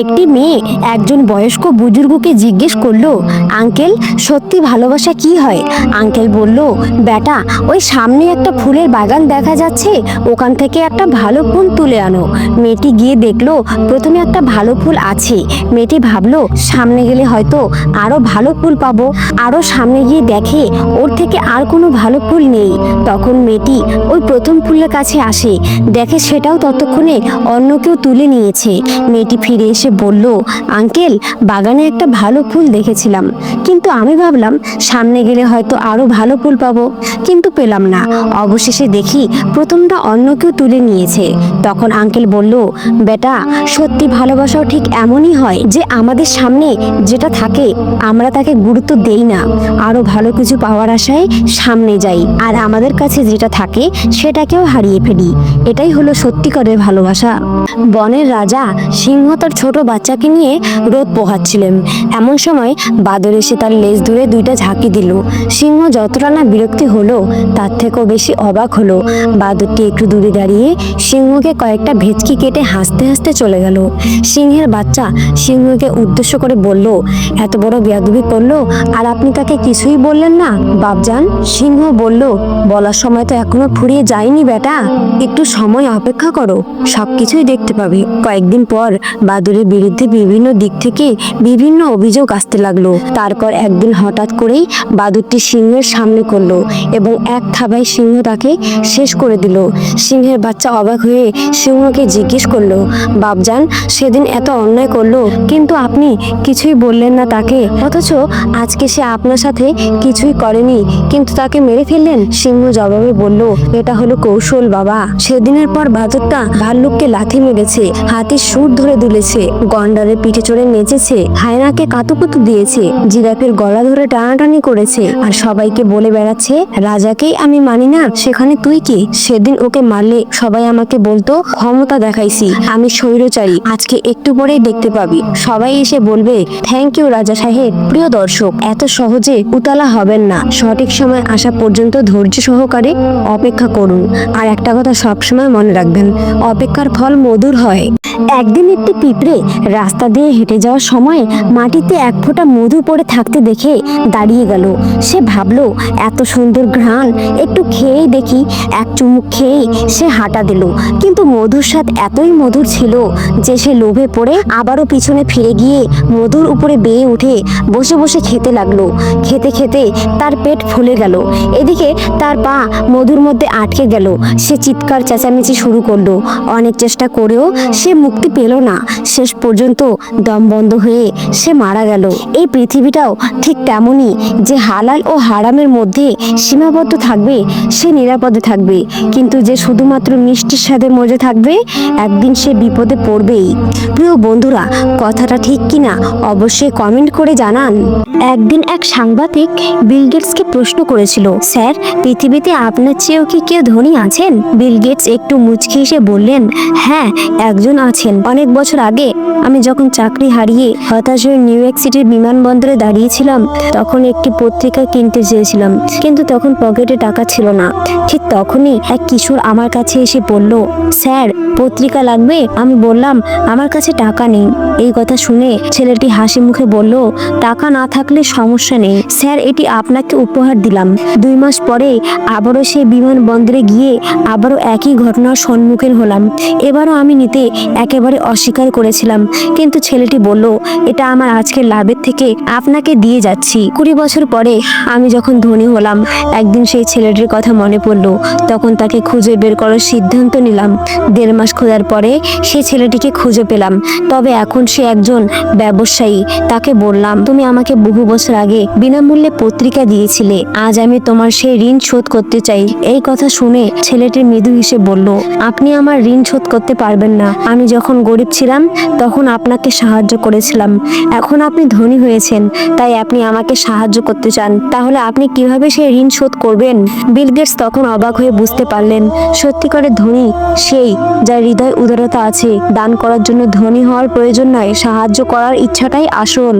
একটি মেয়ে একজন বয়স্ক বুজুর্গকে জিজ্ঞেস করল, আঙ্কেল, সত্যি ভালোবাসা কি হয়? আঙ্কেল বলল, বেটা, ওই সামনে একটা ফুলের বাগান দেখা যাচ্ছে, ওখান থেকে একটা ভালো ফুল তুলে আনো। মেয়েটি গিয়ে দেখল, প্রথমে একটা ভালো ফুল আছে। মেয়েটি ভাবলো, সামনে গেলে হয়তো আরও ভালো ফুল পাবো। আরও সামনে গিয়ে দেখে, ওর থেকে আর কোনো ভালো ফুল নেই। তখন মেয়েটি ওই প্রথম ফুলের কাছে আসে, দেখে সেটাও ততক্ষণে অন্য কেউ তুলে নিয়েছে। মেয়েটি ফিরে এসে বলল, আঙ্কেল, বাগানে একটা ভালো ফুল দেখেছিলাম। কিন্তু আমি ভাবলাম, সামনে গেলে হয়তো আরও ভালো ফুল পাবো। কিন্তু পেলাম না। অবশেষে দেখি প্রথমটা অন্য কেউ তুলে নিয়েছে। তখন আঙ্কেল বলল, বেটা, সত্যি ভালোবাসাও ঠিক এমনই হয় যে আমাদের সামনে যেটা থাকে, আমরা তাকে গুরুত্ব দেই না। আরও ভালো কিছু পাওয়ার আশায় সামনে যাই। আর আমাদের কাছে যেটা থাকে, সেটাকেও হারিয়ে ফেলি। এটাই হলো সত্যিকারের ভালোবাসা। বনের রাজা সিংহ তার ছোট বাচ্চাকে নিয়ে রোদ পোহাচ্ছিলেন। এমন সময় বাদর এসে তার লেজ ধরে দুইটা ঝাঁকি দিল। সিংহ যতটা না বিরক্তি হলো, তার থেকেও বেশি অবাক হলো। বাদরটি একটু দূরে দাঁড়িয়ে সিংহকে কয়েকটা ভেচকি কেটে হাসতে হাসতে চলে গেল। সিংহের বাচ্চা সিংহকে উদ্দেশ্য করে বলল, এত বড় বেয়াদবি করল আর আপনি তাকে কিছুই বললেন না, বাপজান। সিংহ বলল, বলার সময় তো এখনও ফুরিয়ে যায়নি বেটা। একটু সময় অপেক্ষা করো, সবকিছুই দেখতে পাবে। কয়েকদিন পর বাদুরের বিরুদ্ধে বিভিন্ন দিক থেকে বিভিন্ন অভিযোগ আসতে লাগল। তারপর একদিন হঠাৎ করেই বাদুরটি সিংহের সামনে করল এবং এক থাবায় সিংহ তাকে শেষ করে দিল। সিংহের বাচ্চা অবাক হয়ে সিংহকে জিজ্ঞেস করল, বাপজান, সেদিন এত অন্যায় করল? কিন্তু আপনি কিছুই বললেন না তাকে। অথচ আজকে সে আপনার সাথে কিছুই করেনি, কিন্তু তাকে মেরে ফেললেন? সিংহ জবাবে বলল, এটা হলো কৌশল বাবা। সেদিনের পর বাদরটা ভাল্লুককে লাথি মেরেছে হাতির সুর ধরে দুলেছে। গন্ডারের পিঠে চড়ে নেচেছে, হায়নাকে কাতুকুতু দিয়েছে, জিরাফের গলা ধরে টানাটানি করেছে, আর সবাইকে বলে বেড়াচ্ছে, রাজাকেই আমি মানি না, সেখানে তুই কি? সেদিন ওকে মারলে সবাই আমাকে বলতো, ক্ষমতা দেখাইছি, আমি স্বৈরচারী, আজকে একটু পরেই দেখতে পাবি। সবাই এসে বলবে, থ্যাংক ইউ রাজা সাহেব, প্রিয় দর্শক, এত সহজে উতালা হবেন না। সঠিক সময় আসা পর্যন্ত ধৈর্য সহকারে অপেক্ষা করুন, আর একটা কথা সবসময় মনে রাখবেন, অপেক্ষার ফল মধুর হয়। একদিন একটি পিঁপড়ে রাস্তা দিয়ে হেঁটে যাওয়ার সময় মাটিতে এক ফোঁটা মধু পড়ে থাকতে দেখে দাঁড়িয়ে গেল। সে ভাবলো, এত সুন্দর ঘ্রাণ, একটু খেয়েই দেখি। এক চুমুক খেয়েই সে হাঁটা দিল। কিন্তু মধুর স্বাদ এতই মধুর ছিল যে সে লোভে পড়ে আবারও পিছনে ফিরে গিয়ে মধুর উপরে বেয়ে উঠে বসে বসে খেতে লাগল। খেতে খেতে তার পেট ফুলে গেল। এদিকে তার পা মধুর মধ্যে আটকে গেল। সে চিৎকার, চেঁচামেচি শুরু করল। অনেক চেষ্টা করেও সে মুক্তি পেল না। শেষ পর্যন্ত দম বন্ধ হয়ে সে মারা গেল। এই পৃথিবীটাও ঠিক তেমনই যে হালাল ও হারামের মধ্যে সীমাবদ্ধ থাকবে, সে নিরাপদে থাকবে। কিন্তু যে শুধুমাত্র মিষ্টির স্বাদে মজে থাকবে, একদিন সে বিপদে পড়বেই। প্রিয় বন্ধুরা, কথাটা ঠিক কিনা অবশ্যই কমেন্ট করে জানান। একদিন এক সাংবাদিক বিল গেটসকে প্রশ্ন করেছিল, স্যার, পৃথিবীতে আপনার চেয়েও কি কেউ ধনী আছেন? বিল গেটস একটু মুচকি এসে বললেন হ্যাঁ একজন আছেন। অনেক বছর আগে আমি যখন চাকরি হারিয়ে হতাশ হয়ে নিউ ইয়র্ক সিটির বিমানবন্দরে দাঁড়িয়েছিলাম, তখন একটি পত্রিকা কিনতে চেয়েছিলাম। কিন্তু তখন পকেটে টাকা ছিল না। ঠিক তখনই এক কিশোর আমার কাছে এসে বলল, স্যার, পত্রিকা লাগবে? আমি বললাম, আমার কাছে টাকা নেই। এই কথা শুনে ছেলেটি হাসি মুখে বলল, টাকা না থাকলে সমস্যা নেই। স্যার, এটি আপনাকে উপহার দিলাম। দুই মাস পরে আবারও সেই বিমানবন্দরে গিয়ে আবারও একই ঘটনার সম্মুখীন হলাম। এবারও আমি নিতে একেবারে অস্বীকার করেছিলাম কিন্তু ছেলেটি বলল, এটা আমার আজকের লাভের থেকে আপনাকে দিয়ে যাচ্ছি। কুড়ি বছর পরে আমি যখন ধনী হলাম, একদিন সেই ছেলেটির কথা মনে পড়ল। তখন তাকে খুঁজে বের করার সিদ্ধান্ত নিলাম। দেড় মাস খোঁজার পরে সে ছেলেটিকে খুঁজে পেলাম। তবে এখন সে একজন ব্যবসায়ী, তাকে বললাম, তুমি আমাকে বহু বছর আগে বিনামূল্যে পত্রিকা দিয়েছিলে, আজ আমি তোমার সেই ঋণ শোধ করতে চাই। এই কথা শুনে ছেলেটির মৃদু হিসেবে বলল, আপনি আমার ঋণ শোধ করতে পারবেন না। আমি যখন গরিব ছিলাম তখন আপনাকে সাহায্য করেছিলাম। এখন আপনি ধনী হয়েছেন, তাই আপনি আমাকে সাহায্য করতে চান। তাহলে আপনি কীভাবে সেই ঋণ শোধ করবেন? বিল গেটস তখন অবাক হয়ে বুঝতে পারলেন সত্যিকারের ধনী সেই যার হৃদয় উদারতা আছে। দান করার জন্য ধনী হওয়ার প্রয়োজন নয়, সাহায্য করার ইচ্ছাটাই আসল।